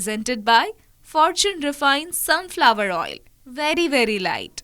presented by Fortune Refined Sunflower Oil. Very, very light.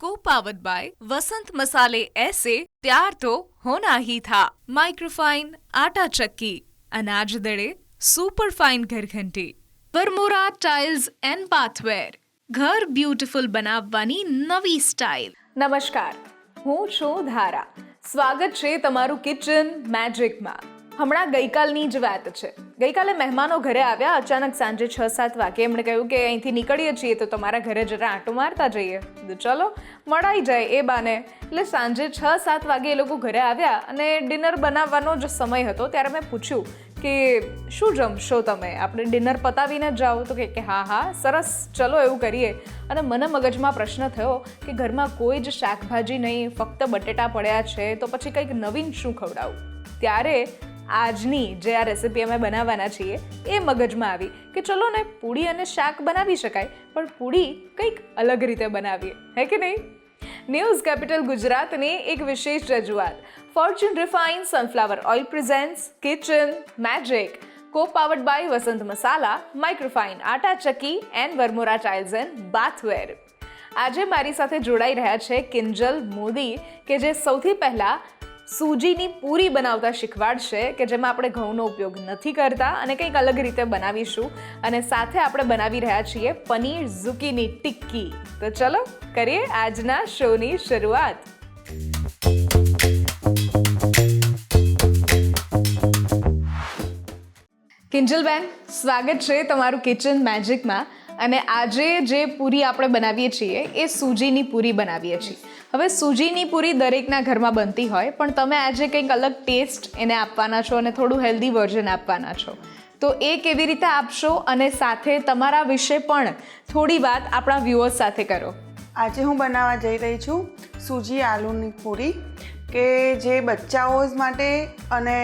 Co-powered by Vasant Masale ऐसे प्यार तो होना ही था माइक्रोफाइन आटा चक्की अनाज दड़े super fine ઘરઘંટી Varmora tiles and bathware ઘર બ્યુટીફુલ બનાવવાની નવી સ્ટાઇલ નમસ્કાર હું છું ધારા સ્વાગત છે તમારું કિચન મેજિકમાં હમણાં ગઈકાલની જ વાત છે. ગઈકાલે મહેમાનો ઘરે આવ્યા, અચાનક સાંજે છ સાત વાગે એમણે કહ્યું કે અહીંથી નીકળીએ છીએ તો તમારા ઘરે જરા આંટો મારતા જઈએ. તો ચલો મળાઈ જાય એ બાને. એટલે સાંજે છ સાત વાગે એ લોકો ઘરે આવ્યા અને ડિનર બનાવવાનો જ સમય હતો. ત્યારે મેં પૂછ્યું કે શું જમશો તમે? આપણે ડિનર પતાવીને જ જાઓ. તો કે હા હા, સરસ, ચલો એવું કરીએ. અને મને મગજમાં પ્રશ્ન થયો કે ઘરમાં કોઈ જ શાકભાજી નહીં, ફક્ત બટેટા પડ્યા છે, તો પછી કંઈક નવીન શું ખવડાવું? ત્યારે આજની જે આ રેસિપી અમે બનાવવાના છીએ, એ મગજમાં આવી કે ચલો ને પૂડી અને શાક બનાવી શકાય, પણ પૂડી કંઈક અલગ રીતે બનાવીએ. હે કે નહીં? ન્યૂઝ કેપિટલ ગુજરાતની એક વિશેષ રજૂઆત. Fortune refine sunflower oil presents kitchen magic co powered by Vasant Masala microfine Atta Chakki and Varmora tiles and bathware આજે મારી સાથે જોડાઈ રહ્યા છે કિંજલ મોદી, કે જે સૌથી પહેલા સૂજીની પૂરી બનાવતા શીખવાડશે કે જેમાં આપણે ઘઉંનો ઉપયોગ નથી કરતા અને કંઈક અલગ રીતે બનાવીશું. અને સાથે આપણે બનાવી રહ્યા છીએ પનીર ઝુકીની ટિક્કી. તો ચલો કરીએ આજના શોની શરૂઆત. કિંજલબેન, સ્વાગત છે તમારું કિચન મેજિકમાં અને આજે જે પૂરી આપણે બનાવીએ છીએ, એ સૂજીની પૂરી બનાવીએ છીએ. હવે સૂજીની પૂરી દરેકના ઘરમાં બનતી હોય, પણ તમે આજે કંઈક અલગ ટેસ્ટ એને આપવાના છો અને થોડું હેલ્ધી વર્ઝન આપવાના છો. તો એ કેવી રીતે આપશો અને સાથે તમારા વિશે પણ થોડી વાત આપણા વ્યુઅર્સ સાથે કરો. આજે હું બનાવવા જઈ રહી છું સૂજી આલુની પૂરી, કે જે બચ્ચાઓ માટે અને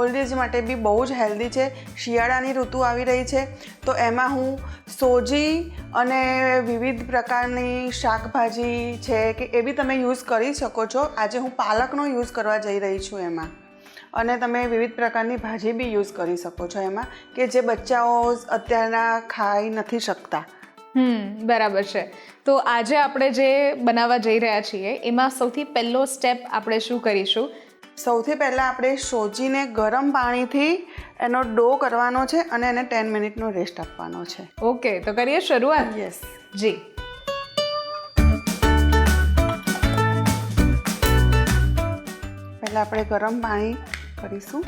ઓલ્ડ એજ માટે બી બહુ જ હેલ્ધી છે. શિયાળાની ઋતુ આવી રહી છે. તો એમાં હું સોજી અને વિવિધ પ્રકારની શાકભાજી છે કે એ બી તમે યુઝ કરી શકો છો. આજે હું પાલકનો યુઝ કરવા જઈ રહી છું એમાં. અને તમે વિવિધ પ્રકારની ભાજી બી યુઝ કરી શકો છો એમાં કે જે બચ્ચાઓ અત્યારના ખાઈ નથી શકતા. હમ બરાબર છે. તો આજે આપણે જે બનાવવા જઈ રહ્યા છીએ એમાં સૌથી પહેલો સ્ટેપ આપણે શું કરીશું? સૌથી પહેલાં આપણે સોજીને ગરમ પાણીથી એનો ડો કરવાનો છે અને એને ટેન મિનિટનો રેસ્ટ આપવાનો છે. ઓકે તો કરીએ શરૂઆત? યસ જી. પહેલાં આપણે ગરમ પાણી કરીશું.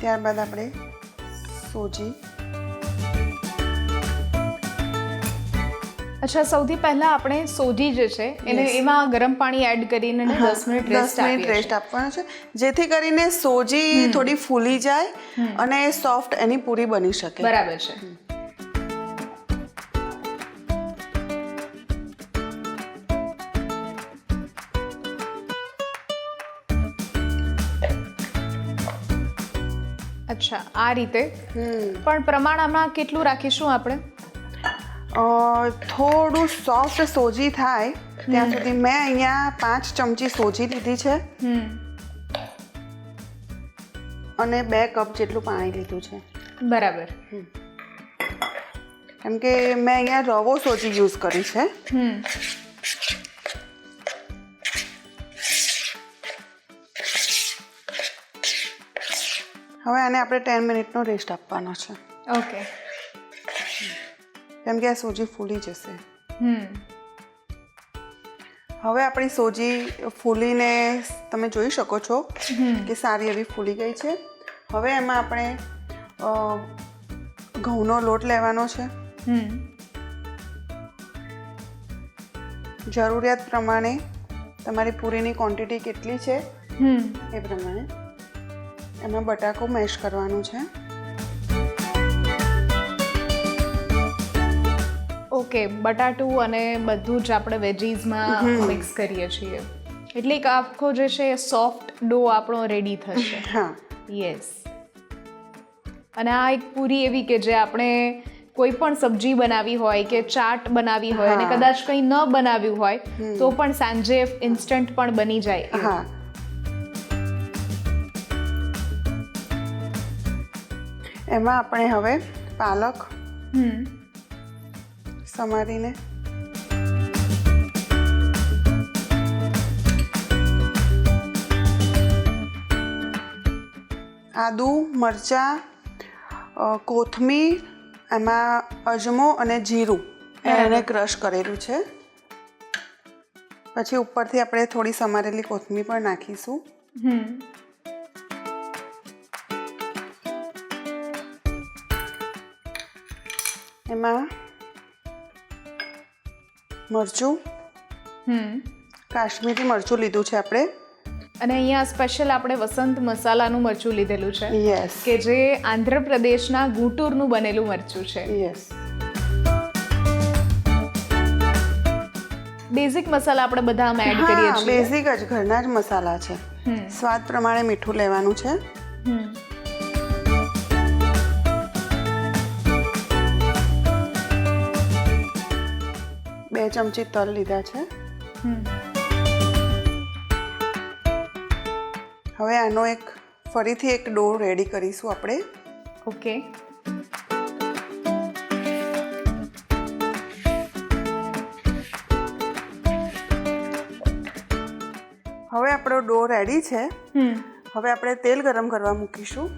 ત્યારબાદ આપણે સોજી અચ્છા સૌથી પહેલા આપણે સોજી જે છે એને એમાં ગરમ પાણી એડ કરીને એને દસ મિનિટ દસ રેસ્ટ મિનિટ રેસ્ટ આપવાનો છે જેથી કરીને સોજી થોડી ફૂલી જાય અને સોફ્ટ એની પૂરી બની શકે. બરાબર છે. અચ્છા આ રીતે. પણ પ્રમાણમાં કેટલું રાખીશું આપણે? થોડું સોફ્ટ સોજી થાય. ત્યાં સુધી મેં અહીંયા પાંચ ચમચી સોજી લીધી છે. અને બે કપ જેટલું પાણી લીધું છે. બરાબર. કેમ કે મેં અહીંયા રવો સોજી યુઝ કરી છે. હવે આને આપણે ટેન મિનિટનો રેસ્ટ આપવાનો છે. ઓકે કેમ કે આ સોજી ફૂલી જશે. હમ. હવે આપણી સોજી ફૂલીને તમે જોઈ શકો છો કે સારી એવી ફૂલી ગઈ છે. હવે એમાં આપણે ઘઉંનો લોટ લેવાનો છે. હમ. જરૂરિયાત પ્રમાણે તમારી પૂરીની ક્વોન્ટિટી કેટલી છે હમ. એ પ્રમાણે. એમાં બટાકો મેશ કરવાનું છે. ઓકે બટાટું અને બધું જ આપણે વેજીસમાં મિક્સ કરીએ છીએ. એટલે એક આખો જે છે સોફ્ટ ડો આપણો રેડી થશે. હા. યસ અને આ એક પૂરી એવી કે જે આપણે કોઈ પણ સબ્જી બનાવી હોય કે ચાટ બનાવી હોય અને કદાચ કંઈ ન બનાવ્યું હોય તો પણ સાંજે ઇન્સ્ટન્ટ પણ બની જાય હા. એમાં આપણે હવે પાલક સમારીને આદુ મરચાં કોથમીર એમાં અજમો અને જીરું. એને ક્રશ કરેલું છે. પછી ઉપરથી આપણે થોડી સમારેલી કોથમીર પણ નાખીશું. એમાં મરચું? હમ. કાશ્મીરી મરચું લીધું છે આપણે. અને અહીંયા સ્પેશિયલ આપણે વસંત મસાલાનું મરચું લીધેલું છે. યસ કે જે આંધ્રપ્રદેશના ગુંટૂરનું બનેલું મરચું છે. યસ બેઝિક મસાલા આપણે બધા આમાં એડ કરીએ છીએ. બેઝિક જ ઘરના જ મસાલા છે. સ્વાદ પ્રમાણે મીઠું લેવાનું છે. હમ. બે ચમચી તલ લીધા છે. હવે આનો એક ફરીથી એક ડો રેડી કરીશું આપણે. ઓકે. હવે આપણો ડો રેડી છે. હમ. હવે આપણે તેલ ગરમ કરવા મૂકીશું.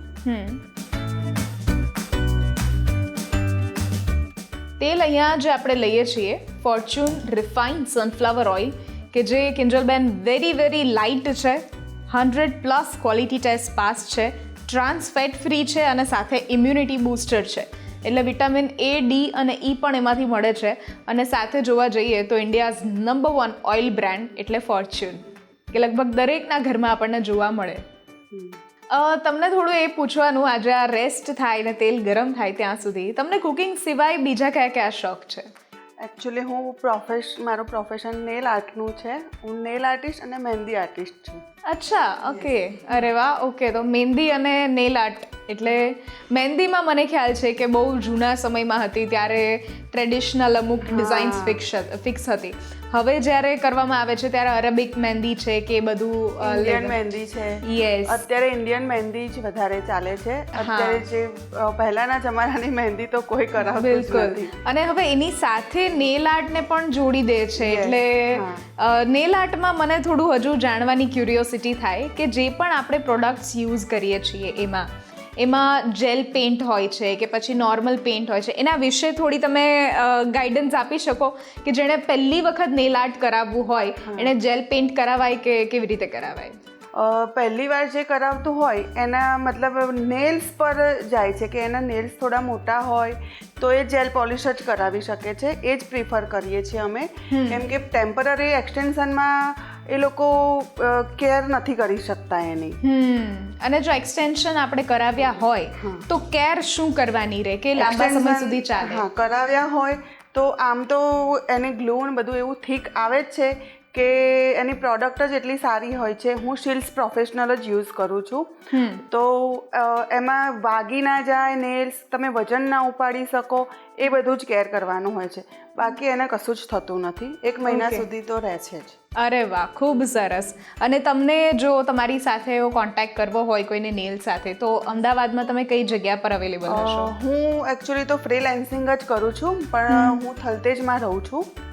તેલ અહીંયા જે આપણે લઈએ છીએ. ફોર્ચ્યુન રિફાઇન્ડ સનફ્લાવર ઓઇલ કે જે કિંજલબેન વેરી વેરી લાઇટ છે hundred plus quality test pass છે ટ્રાન્સ ફેટ ફ્રી છે અને સાથે ઇમ્યુનિટી બૂસ્ટર છે. એટલે વિટામિન એ ડી અને ઈ પણ એમાંથી મળે છે. અને સાથે જોવા જઈએ તો India's number one oil brand એટલે ફોર્ચ્યુન કે લગભગ દરેકના ઘરમાં આપણને જોવા મળે. તમને થોડું એ પૂછવાનું આજે આ રેસ્ટ થાય ને તેલ ગરમ થાય ત્યાં સુધી તમને કુકિંગ સિવાય બીજા કયા કયા શોખ છે? એકચ્યુઅલી હું પ્રોફેશ મારું પ્રોફેશન નેલ આર્ટનું છે. હું નેલ આર્ટિસ્ટ અને મહેંદી આર્ટિસ્ટ છું. અચ્છા ઓકે અરે વાહ ઓકે તો મહેંદી અને નેલ આર્ટ એટલે મહેંદીમાં મને ખ્યાલ છે કે બહુ જૂના સમયમાં હતી ત્યારે ટ્રેડિશનલ અમુક ડિઝાઇન્સ ફિક્સ ફિક્સ હતી. હવે જ્યારે કરવામાં આવે છે ત્યારે અરેબિક મહેંદી છે કે બધું ઇન્ડિયન મહેંદી છે. યસ અત્યારે ઇન્ડિયન મહેંદી જ વધારે ચાલે છે. અત્યારે જે પહેલાના જમાનાની મહેંદી તો કોઈ કરાવતું બિલકુલ. અને હવે એની સાથે નેલ આર્ટને પણ જોડી દે છે. એટલે નેલ આર્ટમાં મને થોડું હજુ જાણવાની ક્યુરિયોસિટી થાય કે જે પણ આપણે પ્રોડક્ટ્સ યુઝ કરીએ છીએ એમાં. એમાં જેલ પેન્ટ હોય છે કે પછી નોર્મલ પેન્ટ હોય છે. એના વિશે થોડી તમે ગાઈડન્સ આપી શકો કે જેણે પહેલી વખત નેલ આર્ટ કરાવવું હોય એણે જેલ પેન્ટ કરાવાય કે કેવી રીતે કરાવાય? પહેલી વાર જે કરાવતું હોય એના મતલબ નેલ્સ પર જાય છે કે એના નેલ્સ થોડા મોટા હોય તો એ જેલ પોલિશ જ કરાવી શકે છે. એ જ પ્રિફર કરીએ છીએ અમે. કેમ કે ટેમ્પરરી એક્સટેન્શનમાં એ લોકો કેર નથી કરી શકતા એની. અને જો એક્સટેન્શન આપણે કરાવ્યા હોય તો કેર શું કરવાની રહે કે લાંબા સમય સુધી ચાલે? હા કરાવ્યા હોય તો આમ તો એને ગ્લો ને બધું એવું થીક આવે જ છે કે એની પ્રોડક્ટ જ એટલી સારી હોય છે. હું શિલ્સ પ્રોફેશનલ જ યુઝ કરું છું. તો એમાં વાગી ના જાય નેલ્સ તમે વજન ના ઉપાડી શકો એ બધું જ કેર કરવાનું હોય છે. બાકી એને કશું જ થતું નથી. એક મહિના સુધી તો રહે છે જ. અરે વાહ ખૂબ સરસ. અને તમને જો તમારી સાથે એવો કોન્ટેક્ટ કરવો હોય કોઈને નેલ સાથે તો અમદાવાદમાં તમે કઈ જગ્યા પર અવેલેબલ હશો? હું એકચ્યુઅલી તો ફ્રીલેન્સિંગ જ કરું છું પણ હું થલતેજમાં રહું છું.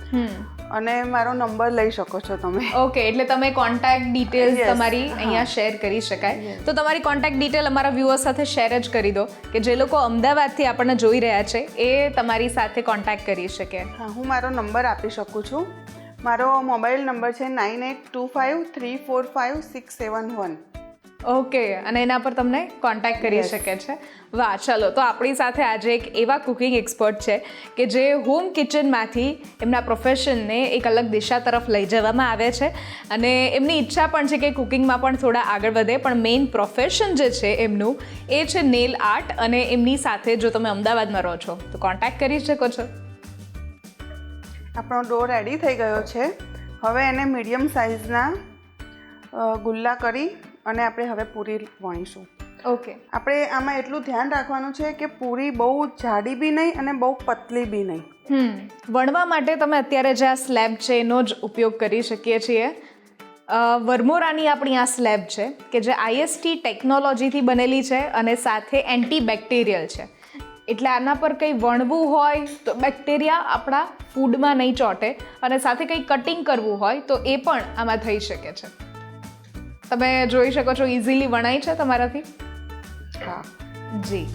અને મારો નંબર લઈ શકો છો તમે. ઓકે એટલે તમે કોન્ટેક્ટ ડિટેલ્સ તમારી અહીંયા શેર કરી શકાય. તો તમારી કોન્ટેક્ટ ડિટેલ અમારા વ્યુઅર સાથે શેર જ કરી દો કે જે લોકો અમદાવાદથી આપણને જોઈ રહ્યા છે એ તમારી સાથે કોન્ટેક્ટ કરી શકે. હા હું મારો નંબર આપી શકું છું. મારો મોબાઈલ નંબર છે nine eight two five three four five six seven one okay અને એના પર તમને કોન્ટેક્ટ કરી શકે છે. વાહ ચલો તો આપણી સાથે આજે એક એવા કુકિંગ એક્સપર્ટ છે કે જે હોમ કિચનમાંથી એમના પ્રોફેશનને એક અલગ દિશા તરફ લઈ જવામાં આવે છે. અને એમની ઈચ્છા પણ છે કે કુકિંગમાં પણ થોડા આગળ વધે પણ મેઇન પ્રોફેશન જે છે એમનું એ છે નેલ આર્ટ અને એમની સાથે જો તમે અમદાવાદમાં રહો છો તો કોન્ટેક્ટ કરી શકો છો. આપણો ડો રેડી થઈ ગયો છે. હવે એને મીડિયમ સાઇઝના ગુલ્લા કરી અને આપણે હવે પૂરી વણીશું. ઓકે. આપણે આમાં એટલું ધ્યાન રાખવાનું છે કે પૂરી બહુ જાડી બી નહીં અને બહુ પતલી બી નહીં. હમ વણવા માટે તમે અત્યારે જે આ સ્લેબ છે એનો જ ઉપયોગ કરી શકીએ છીએ. વરમોરાની વર્મોરાની આપણી આ સ્લેબ છે કે જે આઈએસટી ટેકનોલોજીથી બનેલી છે અને સાથે એન્ટીબેક્ટેરિયલ છે. એટલે આના પર કંઈ વણવું હોય તો બેક્ટેરિયા આપણા ફૂડમાં નહીં ચોંટે અને સાથે કંઈ કટિંગ કરવું હોય તો એ પણ આમાં થઈ શકે છે. તમે જોઈ શકો છો ઇઝીલી વણાય છે તમારાથી? હા. જી.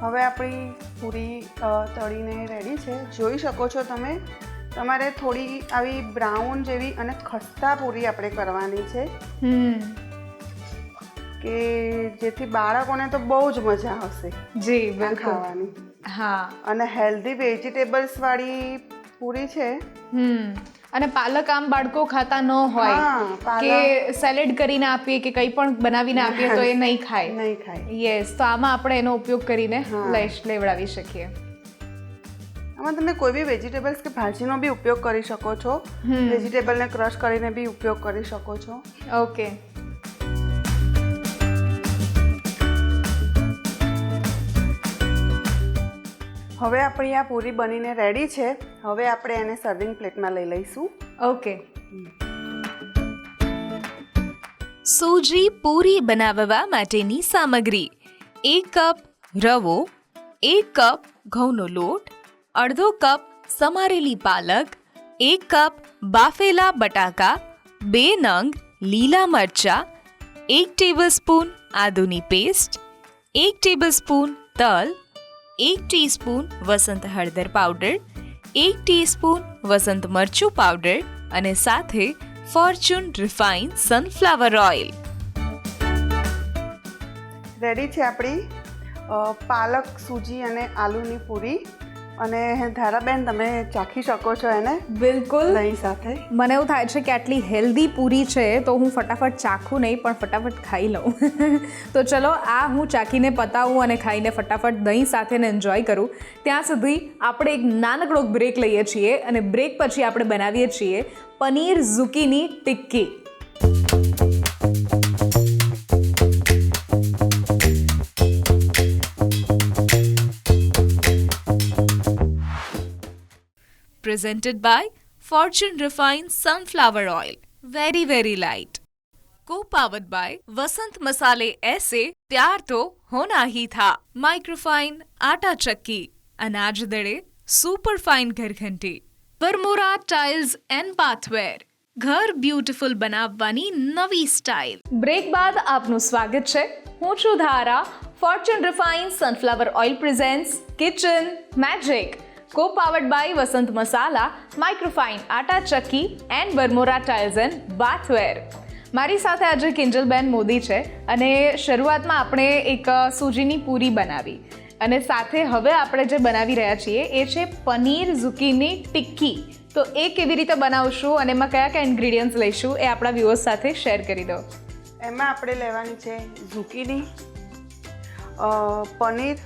હવે આપણી પૂરી તળીને રેડી છે. જોઈ શકો છો તમે તમારે થોડી આવી બ્રાઉન જેવી અને ખસ્તા પૂરી આપણે કરવાની છે. હમ. કે જેથી બાળકોને તો બહુ જ મજા આવશે. જી ખાવાની. હા. અને હેલ્ધી વેજીટેબલ્સ વાળી પૂરી છે. હમ. અને પાલક આમ બાળકો ખાતા ન હોય કે સેલેડ કરીને આપીએ કે કંઈ પણ બનાવીને આપીએ તો એ નહીં ખાય. નહીં ખાય. યસ તો આમાં આપણે એનો ઉપયોગ કરીને લેશ લેવડાવી શકીએ. આમાં તમે કોઈ બી વેજીટેબલ્સ કે ભાજીનો બી ઉપયોગ કરી શકો છો. વેજીટેબલને ક્રશ કરીને બી ઉપયોગ કરી શકો છો. ઓકે હવે આપણી આ પૂરી બનીને રેડી છે. હવે આપણે એને સર્વિંગ પ્લેટમાં લઈ લઈશું. ઓકે સૂજી પૂરી બનાવવા માટેની સામગ્રી. એક કપ રવો એક કપ ઘઉંનો લોટ અડધો કપ સમારેલી પાલક એક કપ બાફેલા બટાકા બે નંગ લીલા મરચાં એક ટેબલસ્પૂન આદુની પેસ્ટ એક ટેબલસ્પૂન તલ એક ટીસ્પૂન વસંત હળદર પાવડર એક ટીસ્પૂન વસંત મરચું પાવડર અને સાથે Fortune refine sunflower oil ready છે આપણી પાલક, સૂજી અને આલુની પૂરી. અને ધારાબેન તમે ચાખી શકો છો એને? બિલકુલ. દહીં સાથે. મને એવું થાય છે કે આટલી હેલ્ધી પૂરી છે તો હું ફટાફટ ચાખું નહીં પણ ફટાફટ ખાઈ લઉં. તો ચલો આ હું ચાખીને પતાવું અને ખાઈને ફટાફટ દહીં સાથે ને એન્જોય કરું. ત્યાં સુધી આપણે એક નાનકડો બ્રેક લઈએ છીએ અને બ્રેક પછી આપણે બનાવીએ છીએ paneer zucchini tikki. presented by Fortune Refined Sunflower Oil. Very, very light. Co powered by Vasant Masale Aise Pyar To Hona Hi Tha. Microfine Aata Chakki. Anaj Dade Superfine Gharghanti. Vermora Tiles and Bathware. ઘર beautiful બનાવવાની નવી style break બાદ આપનું સ્વાગત છે હું છું Dhara Fortune refine sunflower oil presents kitchen magic co powered by Vasant Masala microfine Atta Chakki and Varmora tiles and bathware મારી સાથે આજે કિંજલબેન મોદી છે અને શરૂઆતમાં આપણે એક સૂજીની પૂરી બનાવી. અને સાથે હવે આપણે જે બનાવી રહ્યા છીએ એ છે પનીર ઝુકીની ટિક્કી. તો એ કેવી રીતે બનાવશું અને એમાં કયા કયા ઇન્ગ્રીડિયન્ટ્સ લઈશું એ આપણા વ્યુઅર્સ સાથે શેર કરી દો. એમાં આપણે લેવાની છે ઝુકીની પનીર.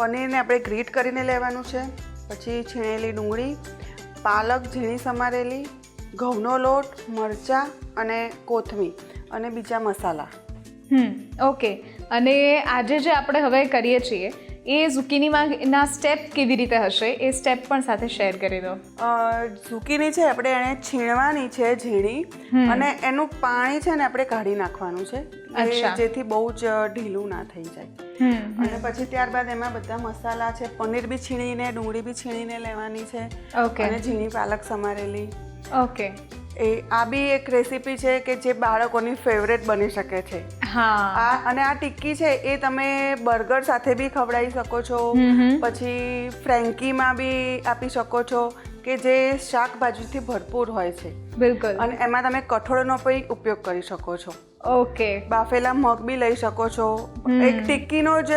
પનીરને આપણે ગ્રીટ કરીને લેવાનું છે. પછી છીણેલી ડુંગળી, પાલક, ઝીણી સમારેલી, ઘઉંનો લોટ, મરચાં અને કોથમીર અને બીજા મસાલા. હમ, ઓકે. અને આજે જે આપણે હવે કરીએ છીએ એ ઝુકીનીમાં ના સ્ટેપ કેવી રીતે હશે? એ સ્ટેપ પણ સાથે શેર કરી દો. અ, ઝુકીની છે આપણે એને છીણવાની છે ઝીણી. અને એનું પાણી છે ને આપણે કાઢી નાખવાનું છે. જેથી બહુ જ ઢીલું ના થઈ જાય. અને પછી ત્યારબાદ એમાં બધા મસાલા છે પનીર બી છીણીને ડુંગળી બી છીણીને લેવાની છે. ઓકે અને ઝીણી પાલક સમારેલી. ઓકે. એ આ બી એક રેસીપી છે કે જે બાળકોની ફેવરેટ બની શકે છે. હા. આ અને આ ટિક્કી છે એ તમે બર્ગર સાથે બી ખવડાવી શકો છો. પછી ફ્રેન્કીમાં બી આપી શકો છો કે જે શાકભાજીથી ભરપૂર હોય છે. બિલકુલ. અને એમાં તમે કઠોળનો પણ ઉપયોગ કરી શકો છો. ઓકે. બાફેલા મગ બી લઈ શકો છો. એક ટિક્કીનો જ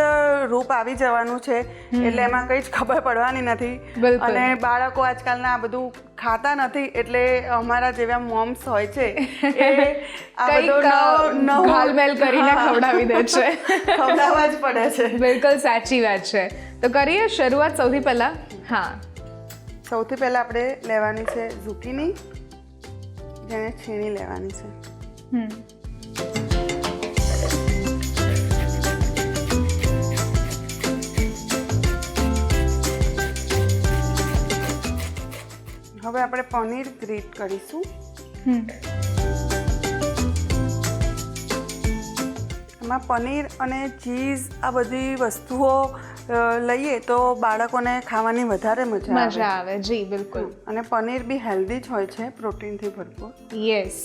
રૂપ આવી જવાનું છે. એટલે એમાં કંઈ જ ખબર પડવાની નથી. અને બાળકો આજકાલના આ બધું ખાતા નથી એટલે અમારા જેવા મોમ્સ હોય છે એ આ કંઈક, બધું ઘાલમેલ કરીને ખવડાવી દે છે. ખવડાવવા જ પડે છે. બિલકુલ સાચી વાત છે. તો કરીએ શરૂઆત સૌથી પહેલા? હા. સૌથી પહેલા આપણે લેવાની છે ઝુકીની જેને છીણી લેવાની છે. હમ. હવે આપણે પનીર ગ્રીટ કરીશું. એમાં પનીર અને ચીઝ આ બધી વસ્તુઓ લઈએ તો બાળકોને ખાવાની વધારે મજા મજા આવે જી બિલકુલ. અને પનીર બી હેલ્ધી જ હોય છે પ્રોટીનથી ભરપૂર. યસ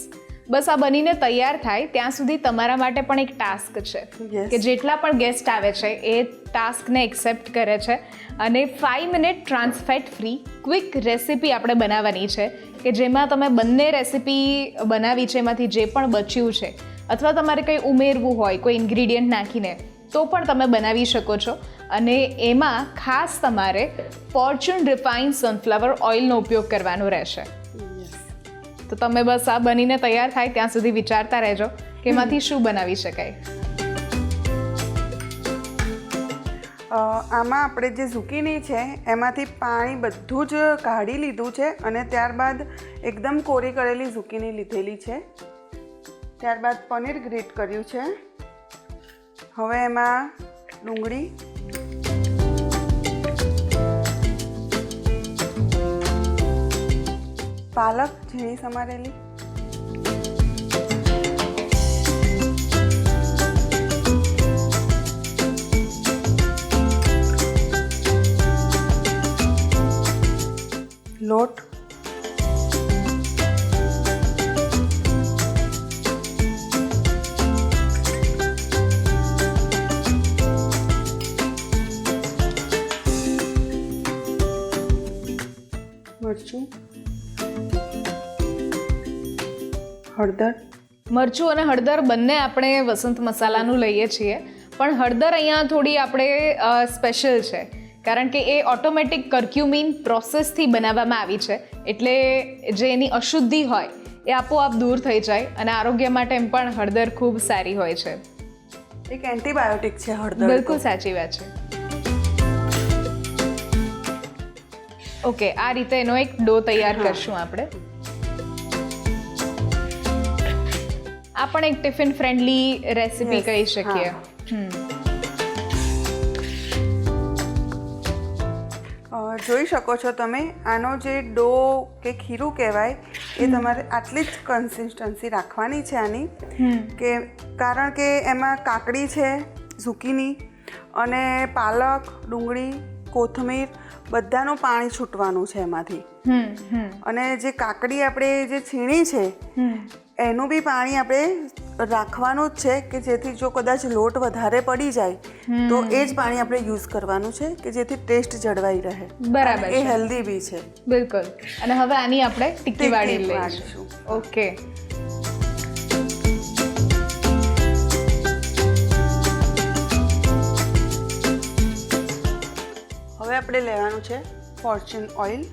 બસ આ બનીને તૈયાર થાય ત્યાં સુધી તમારા માટે પણ એક ટાસ્ક છે. કે જેટલા પણ ગેસ્ટ આવે છે એ ટાસ્કને એક્સેપ્ટ કરે છે. અને five minute trans fat free quick recipe આપણે બનાવવાની છે કે જેમાં તમે બંને રેસિપી બનાવી છે એમાંથી જે પણ બચ્યું છે અથવા તમારે કંઈ ઉમેરવું હોય કોઈ ઇન્ગ્રીડિયન્ટ નાખીને તો પણ તમે બનાવી શકો છો. અને એમાં ખાસ તમારે ફોર્ચ્યુન રિફાઇન સનફ્લાવર ઓઇલનો ઉપયોગ કરવાનો રહેશે. તો તમે બસ આ બનીને તૈયાર થાય ત્યાં સુધી વિચારતા રહેજો કે એમાંથી શું બનાવી શકાય. આમાં આપણે જે ઝુકીની છે એમાંથી પાણી બધું જ કાઢી લીધું છે અને ત્યારબાદ એકદમ કોરી કરેલી ઝુકીની લીધેલી છે. ત્યારબાદ પનીર ગ્રીટ કર્યું છે. હવે એમાં ડુંગળી પાલક ઝીણી સમારેલી લોટ મરચું હળદર? મરચું અને હળદર બંને આપણે વસંત મસાલાનું લઈએ છીએ. પણ હળદર અહીંયા થોડી આપણે સ્પેશિયલ છે. કારણ કે એ ઓટોમેટિક કર્ક્યુમિન પ્રોસેસથી બનાવવામાં આવી છે. એટલે જે એની અશુદ્ધિ હોય એ આપોઆપ દૂર થઈ જાય અને આરોગ્ય માટે એમ પણ હળદર ખૂબ સારી હોય છે. એક એન્ટીબાયોટિક છે હળદર બિલકુલ સાચી વાત છે. ઓકે આ રીતે એનો એક ડો તૈયાર. કરશું આપણે. આ પણ એક ટિફિન ફ્રેન્ડલી રેસીપી કહી શકીએ. જોઈ શકો છો તમે આનો જે ડો કે ખીરું કહેવાય એ તમારે આટલી જ કન્સિસ્ટન્સી રાખવાની છે આની. કે કારણ કે એમાં કાકડી છે ઝુકીની અને પાલક ડુંગળી કોથમીર બધાનું પાણી છૂટવાનું છે એમાંથી. અને જે કાકડી આપણે જે છીણી છે એનું બી પાણી આપણે રાખવાનું જ છે કે જેથી જો કદાચ લોટ વધારે પડી જાય તો એ જ પાણી આપણે યુઝ કરવાનું છે કે જેથી ટેસ્ટ જળવાઈ રહે. બરાબર એ હેલ્ધી બી છે. બિલકુલ. અને હવે આની આપણે ટિક્કી વાળી લઈશું. ઓકે. હવે આપણે લેવાનું છે ફોર્ચ્યુન ઓઇલ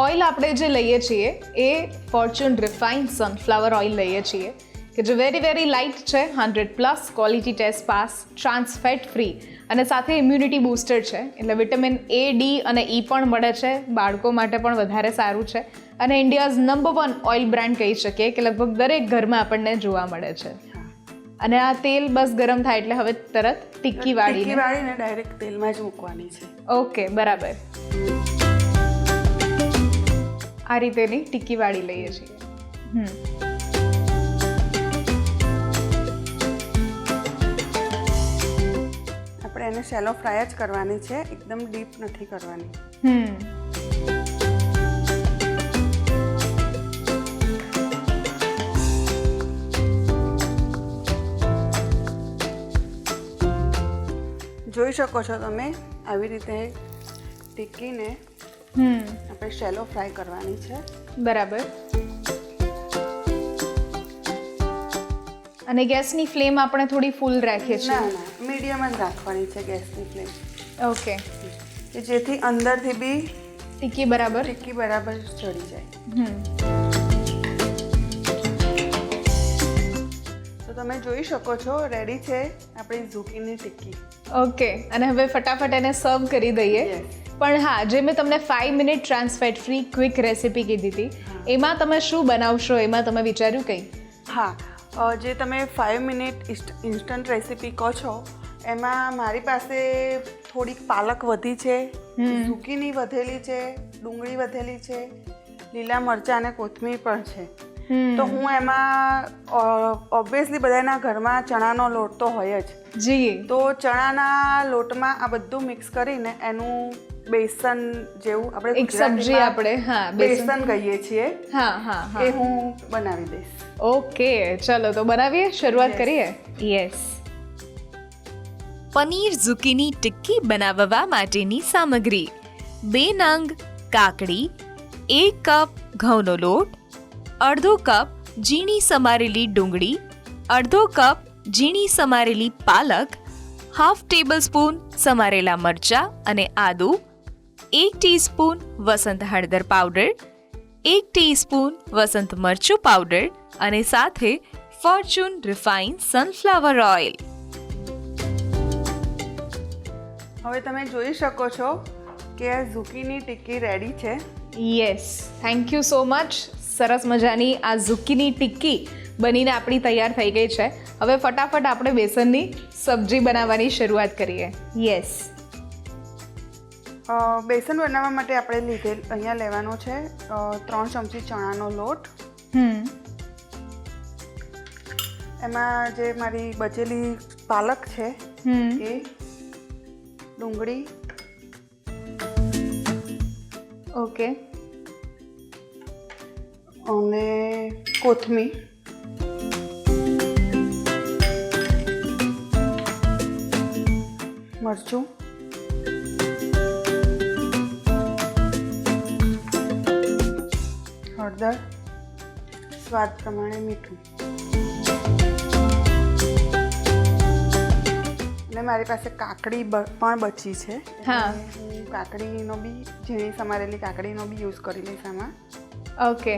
ઓઇલ આપણે જે લઈએ છીએ એ ફોર્ચ્યુન રિફાઇન સનફ્લાવર ઓઇલ લઈએ છીએ કે જે વેરી વેરી લાઇટ છે hundred plus quality test pass trans fat free અને સાથે ઇમ્યુનિટી બૂસ્ટર છે એટલે વિટામિન એ ડી અને ઈ પણ મળે છે બાળકો માટે પણ વધારે સારું છે. અને India's number one oil brand કહી શકીએ કે લગભગ દરેક ઘરમાં આપણને જોવા મળે છે. અને આ તેલ બસ ગરમ થાય એટલે હવે તરત ટિક્કી ટિક્કી વાળીને વાળીને ડાયરેક્ટ તેલમાં જ મૂકવાની છે. ઓકે બરાબર. આ રીતેની ટીકી વાળી લઈએ છીએ. હમ. આપણે એને શેલો ફ્રાય જ કરવાની છે એકદમ ડીપ નથી કરવાની. હમ. જોઈ શકો છો તમે આવી રીતે ટિક્કીને હમ. આપણે શેલો ફ્રાય કરવાની છે. બરાબર. અને ગેસની ફ્લેમ આપણે થોડી ફૂલ રાખીએ છીએ. ના મીડિયમ જ રાખવાની છે ગેસની ફ્લેમ. ઓકે. કે જેથી અંદરથી બી ટીકી બરાબર. ટીકી બરાબર ચડી જાય. હમ. તમે જોઈ શકો છો રેડી છે આપણી ઝુકીની ટિક્કી ઓકે અને હવે ફટાફટ એને સર્વ કરી દઈએ. પણ હા જે મેં તમને five minute trans fat free quick recipe કીધી હતી એમાં તમે શું બનાવશો એમાં તમે વિચાર્યું કંઈ? હા જે તમે ફાઇવ મિનિટ ઇન્સ્ટન્ટ રેસીપી કહો છો એમાં મારી પાસે થોડીક પાલક વધી છે ઝુકીની વધેલી છે ડુંગળી વધેલી છે લીલા મરચાં અને કોથમીર પણ છે. તો હું એમાં ઓબ્વિયસલી બધાના ઘરમાં ચણાનો લોટ તો હોય જ. જી. તો ચણાના લોટમાં આ બધું મિક્સ કરીને એનું બેસન જેવું આપણે એક સબ્જી આપણે હા બેસન. બેસન કહીએ છીએ. હા હા હા. એ હું બનાવી દઈશ. ઓકે ચલો તો બનાવીએ શરૂઆત કરીએ? યસ પનીર ઝુકીની ટિક્કી બનાવવા માટેની સામગ્રી. બે નંગ કાકડી એક કપ ઘઉંનો લોટ અડધો કપ ઝીણી સમારેલી ડુંગળી અડધો કપ ઝીણી સમારેલી પાલક હાફ ટેબલ સ્પૂન સમારેલા મરચાં અને આદુ એક ટીસ્પૂન વસંત હળદર પાવડર એક ટીસ્પૂન વસંત મરચું પાવડર અને સાથે ફોર્ચ્યુન રિફાઇન સનફ્લાવર ઓઇલ. હવે તમે જોઈ શકો છો કે આ ઝુકીની ટિક્કી રેડી છે. Yes thank you so much સરસ મજાની આ ઝુકીની ટિક્કી બનીને આપણી તૈયાર થઈ ગઈ છે. હવે ફટાફટ આપણે બેસનની સબ્જી બનાવવાની શરૂઆત કરીએ. યસ બેસન બનાવવા માટે આપણે લીધેલ અહીંયા લેવાનો છે ત્રણ ચમચી ચણાનો લોટ. હમ. એમાં જે મારી બચેલી પાલક છે હમ. એ ડુંગળી. ઓકે અને કોથમીર. મરચું. હળદર. સ્વાદ પ્રમાણે મીઠું. અને મારી પાસે કાકડી પણ બચી છે. હા. હું કાકડીનો બી ઝીણી સમારેલી કાકડીનો બી યુઝ કરી લઈશ આમાં. ઓકે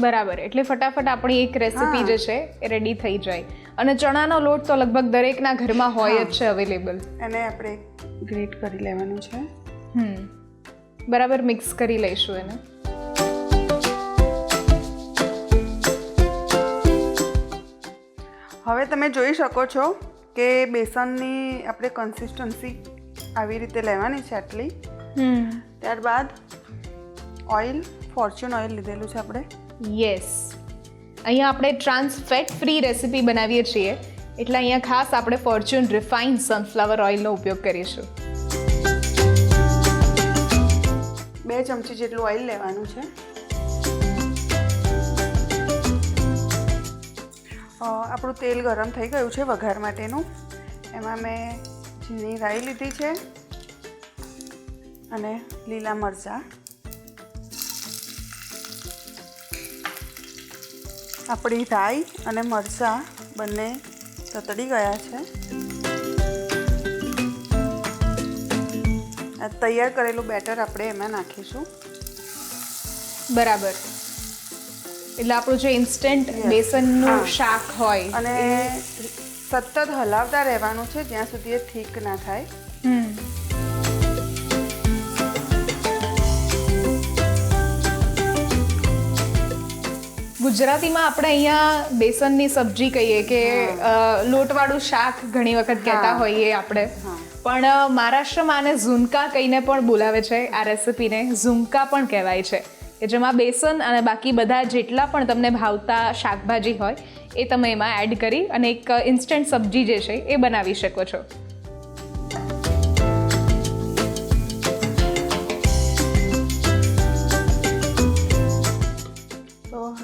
બરાબર એટલે ફટાફટ આપણી એક રેસીપી જે છે એ રેડી થઈ જાય. અને ચણાનો લોટ તો લગભગ દરેકના ઘરમાં હોય જ છે અવેલેબલ એને આપણે ગ્રેટ કરી લેવાનું છે. હમ બરાબર મિક્સ કરી લઈશું એને. હવે તમે જોઈ શકો છો કે બેસનની આપણે કન્સિસ્ટન્સી આવી રીતે લેવાની છે આટલી. ત્યારબાદ ઓઇલ ફોર્ચ્યુન ઓઇલ લીધેલું છે આપણે. યસ અહીંયા આપણે ટ્રાન્સ ફેટ ફ્રી રેસીપી બનાવીએ છીએ. એટલે અહીંયા ખાસ આપણે ફોર્ચ્યુન રિફાઇન સનફ્લાવર ઓઇલનો ઉપયોગ કરીશું. બે ચમચી જેટલું ઓઇલ લેવાનું છે. આપણું તેલ ગરમ થઈ ગયું છે વઘાર માટેનું. એમાં મેં ઝીણી રાઈ લીધી છે અને લીલા મરચાં. આપણી રાઈ અને મરચાં બંને તતડી ગયા છે. આ તૈયાર કરેલું બેટર આપણે એમાં નાખીશું. બરાબર. એટલે આપણું જે ઇન્સ્ટન્ટ બેસનનું શાક હોય અને સતત હલાવતા રહેવાનું છે જ્યાં સુધી એ થીક ના થાય. ગુજરાતીમાં આપણે અહીંયા બેસનની સબ્જી કહીએ કે લોટવાળું શાક ઘણી વખત કહેતા હોઈએ આપણે. પણ મહારાષ્ટ્રમાં આને ઝુમકા કહીને પણ બોલાવે છે. આ રેસિપીને ઝુમકા પણ કહેવાય છે. કે જેમાં બેસન અને બાકી બધા જેટલા પણ તમને ભાવતા શાકભાજી હોય એ તમે એમાં એડ કરી અને એક ઇન્સ્ટન્ટ સબ્જી જે છે એ બનાવી શકો છો.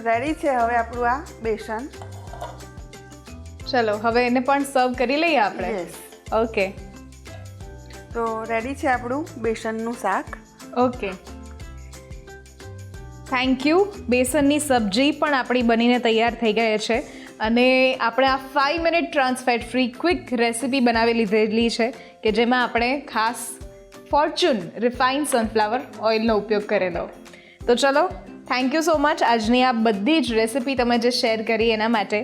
રેડી છે? હવે આપણું આ બેસન. ચલો હવે એને પણ સર્વ કરી લઈએ આપણે? ઓકે તો રેડી છે આપણું બેસનનું શાક. ઓકે થેન્ક યુ બેસનની સબ્જી પણ આપણી બનીને તૈયાર થઈ ગઈ છે. અને આપણે આ five minute trans fat free quick recipe બનાવી લીધેલી છે કે જેમાં આપણે ખાસ ફોર્ચ્યુન રિફાઇન સનફ્લાવર ઓઇલનો ઉપયોગ કરેલો. તો ચલો થેન્ક યુ સો મચ આજની આ બધી જ રેસિપી તમે જે શેર કરી એના માટે.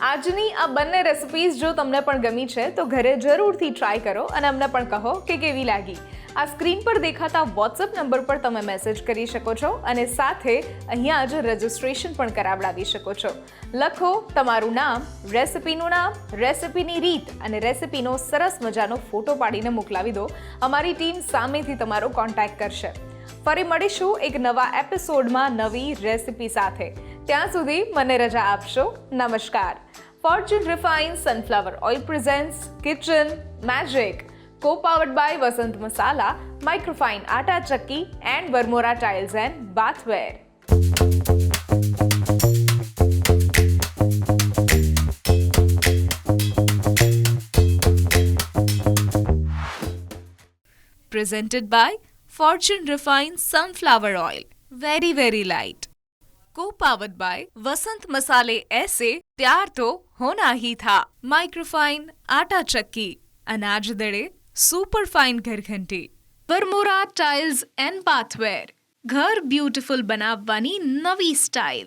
આજની આ બંને રેસિપીઝ જો તમને પણ ગમી છે, તો ઘરે જરૂરથી ટ્રાય કરો અને અમને પણ કહો કે કેવી લાગી. આ સ્ક્રીન પર દેખાતા વોટ્સઅપ નંબર પર તમે મેસેજ કરી શકો છો અને સાથે અહીંયા જ રજિસ્ટ્રેશન પણ કરાવડાવી શકો છો. લખો તમારું નામ રેસિપીનું નામ રેસિપીની રીત અને રેસિપીનો સરસ મજાનો ફોટો પાડીને મોકલાવી દો. અમારી ટીમ સામેથી તમારો કોન્ટેક્ટ કરશે. ફરી મળીશું એક નવા એપિસોડમાં નવી રેસિપી સાથે. ત્યાં સુધી મને રજા આપશો. નમસ્કાર. Fortune refine sunflower oil presents kitchen magic co powered by Vasant Masala microfine Atta Chakki and Varmora tiles and bathware presented by Fortune Refined Sunflower Oil. Very, very light. Co-powered by Vasant Masale ऐसे प्यार तो होना ही था microfine आटा चक्की अनाज दड़े super fine घर घंटी વરમોરા ટાઇલ્સ એન્ડ બાથવેર ઘર બ્યુટીફુલ બનાવવાની નવી સ્ટાઇલ